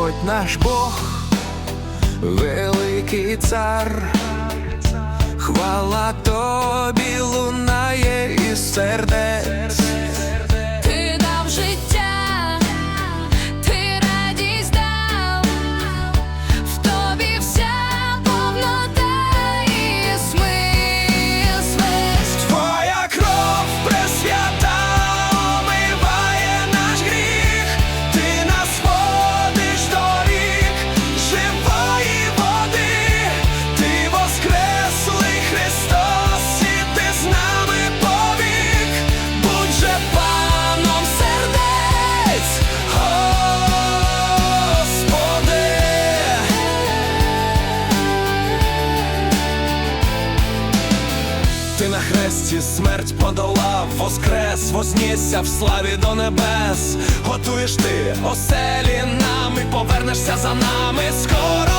Господь наш Бог, великий цар, хвала тобі лунає із сердець. Ти на хресті смерть подолав, воскрес, вознісся в славі до небес. Готуєш ти оселі нам і повернешся за нами скоро